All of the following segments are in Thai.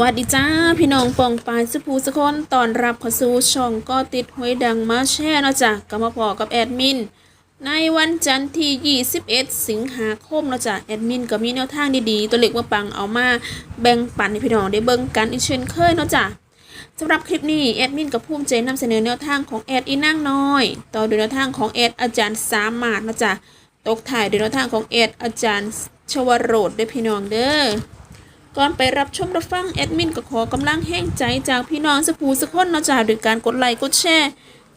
วัสดีจ้า พี่น้องปองปายสุภูสกคนตอนรับเข้าสู่ช่องก็ติดหวยดังมาแช่นะจ้ะก็มาพอกับแอดมิน ในวันจันทร์ที่ 21 สิงหาคมนะจ้ะแอดมินก็มีแนวทางดีๆ ตัวเล็กว่าปังเอามาแบ่งปันให้พี่น้องได้เบิ่งกันอีกเช่นเคยนะจ้ะสำหรับคลิปนี้แอดมินกับภูมิใจนำเสนอแนวทางของแอดอีนั่งน้อย ต่อด้วยแนวทางของแอดอาจารย์สามารถเนะจ้ะตกถ่ายด้วยแนวทางของแอดอาจารย์ชวโรดด้วยพี่น้องเด้อ ก่อนไปรับชมรับฟังแอดมินก็ขอกำลังแห้งใจจากพี่น้องสปูสกคนเนาะจ้าโดยการกดไลค์กดแชร์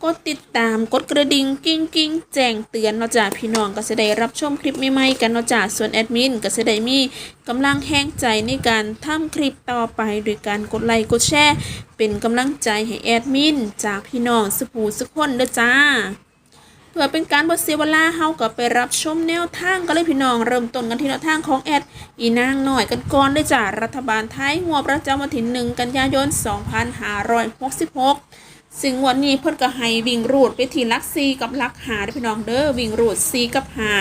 กดติดตามกดกระดิ่งกิ้งกิ้งแจ้งเตือนเนาะจ้าพี่น้องก็จะได้รับชมคลิปใหม่ๆกันเนาะจ้าส่วนแอดมินก็จะได้มีกำลังแห้งใจในการทำคลิปต่อไปโดยการกดไลค์กดแชร์เป็นกำลังใจให้แอดมินจากพี่น้องสปูสกคนเด้อจ้า พื่อเป็นการบดเสียเวลาเฮาก็ไปรับชมแนวทางกันเลยพี่น้องเริ่มต้นกันที่แนวทางของแอดอีนางหน่อยกันก่อนได้จากรัฐบาลไทยงวประจำวันที่หนึ่งกันยายน 2566 ซึ่งวันนี้เพิ่นก็ให้วิ่งรูดไปที่ลักซีกับลักหาได้พี่น้องเด้อวิ่งรูดซีกับหา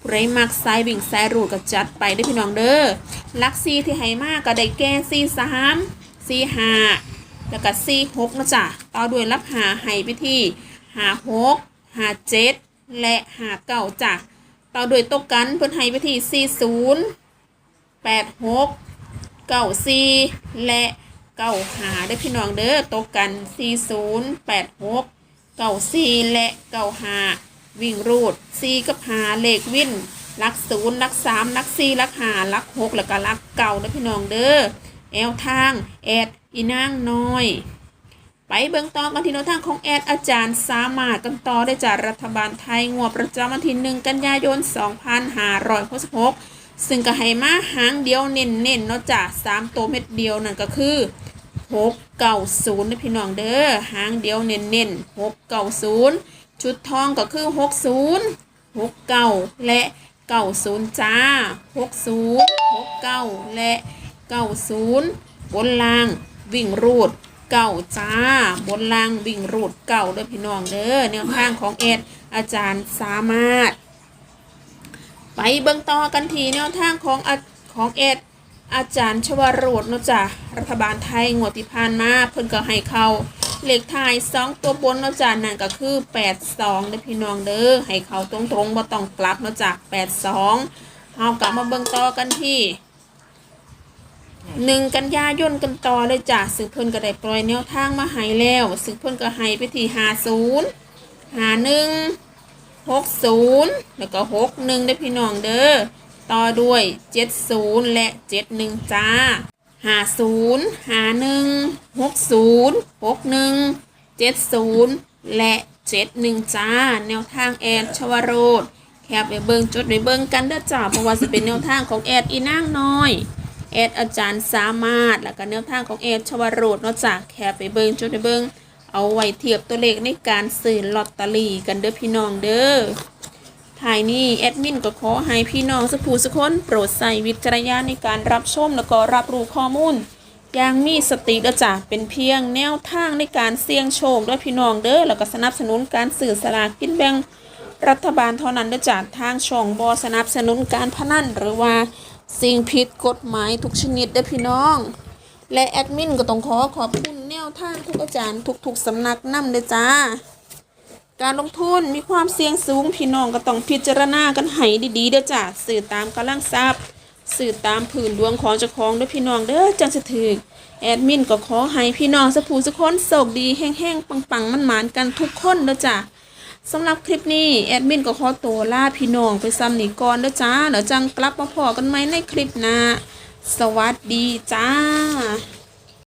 ผู้ใดมักสายวิ่งสายรูดก็จัดไปได้พี่น้องเด้อลักซีที่ให้มากก็ได้แก่ซีสามซีห้าแล้วก็ซีหกนะจ๊ะต่อด้วยลักหาให้ไปที่หาหก หาเจ็ดและหาเก่าจ้ะต่อโดวยตกกันเพิ่นให้ไปที่40 86 94และเก้าหาได้พี่น้องเด้อตกกัน40 86 94และเก้าหาวิ่งรูด4กับหาเลขวิ่นลักศูนย์ลักสามลักสี่ลักหาลักหกแล้วก็ลักเก่าเด้พี่น้องเด้อแอลทางแอดอีนางน้อย ไปเบิ่งต่อกันที่แนวทางของแอดอาจารย์สามารถกันต่อได้จากรัฐบาลไทยงวดประจำวันที่หนึ่งกันยายน 2566 ซึ่งก็ให้มาหางเดียวเน้นๆเนาะจ้ะสามตัวเม็ดเดียวนั่นก็คือ 690นะพี่น้องเด้อหางเดียวเน้นๆ690 ชุดทองก็คือ 60 69 และ 90 จ้า 60 69 และ 90 บนล่างวิ่งรูด เก่าจ้า บนล่างวิ่งรูดเก่าเด้อพี่น้องเด้อแนวทางของเอ็ดอาจารย์สามารถ ไปเบิ่งต่อกันทีแนวทางของอของเอ็ดอาจารย์ชวโรดเนาะจ้ะรัฐบาลไทยงวดที่ผ่านมาเพิ่นก็ให้เขาเหลขท้ายสองตัวบนเนาะจ้ะนั่นก็คือ82เด้อพี่น้องเด้อให้เขาตรงๆบ่ต้องกลับเนาะจ้ะ82เฮากลับมาเบิ่งต่อกันที่ หนึ่งกันยายนกันต่อเลยจ้ะซึ่งเพิ่นก็ได้ปล่อยแนวทางมาให้แล้วซึ่งเพิ่นก็ให้ไปที่ห้าศูนย์ห้าหนึ่งหกศูนย์แล้วก็หกหนึ่งได้พี่น้องเด้อต่อด้วยเจ็ดศูนย์และเจ็ดหนึ่งจ้าห้าศูนย์ห้าหนึ่งหกศูนย์หกหนึ่งเจ็ดศูนย์และเจ็ดหนึ่งจ้า แนวทางแอดชวโรดแคปไปเบิงจดไปเบิงกันเด้อจ้าเพราะว่าจะเป็นแนวทางของแอดอีนางน้อย แอดอาจารย์สามารถ แล้วก็แนวทางของแอดชวโรดนอกจากแคปไปเบิงจุดไปเบิงเอาไว้เทียบตัวเลขในการซื้อลอตเตอรี่กันเด้อพี่น้องเด้อถ่ายนี้แอดมินก็ขอให้พี่น้องสักผู้สักคนโปรดใส่วิจารณญาณในการรับชมแล้วก็รับรู้ข้อมูลอย่างมีสติเด้อจ้ะเป็นเพียงแนวทางในการเสี่ยงโชคเด้อพี่น้องเด้อแล้วก็สนับสนุนการสื่อสลากกินแบ่งรัฐบาลเท่านั้นเด้อจ้ะทางช่องบอสนับสนุนการพนันหรือว่า สิ่งผิดกฎหมายทุกชนิดเด้อพี่น้อง และแอดมินก็ต้องขอขอบคุณแนวทางทุกอาจารย์ทุกๆสำนักนำเด้อจ้า การลงทุนมีความเสี่ยงสูงพี่น้องก็ต้องพิจารณากันให้ดีๆเด้อจ้าสื่อตามกำลังทรัพย์สื่อตามผืนดวงของเจ้าของเด้อพี่น้องเด้อจังสะถึกแอดมินก็ขอให้พี่น้องสักผู้สักคนโชคดีแห้งๆปังๆมันหมานกันทุกคนเด้อจ้า สำหรับคลิปนี้แอดมินก็ขอตัวลาพี่น้องไปซ้ำนี่ก่อนเด้อจ้าเดี๋ยวจังกลับมาพอกันไหมในคลิปหน้าสวัสดีจ้า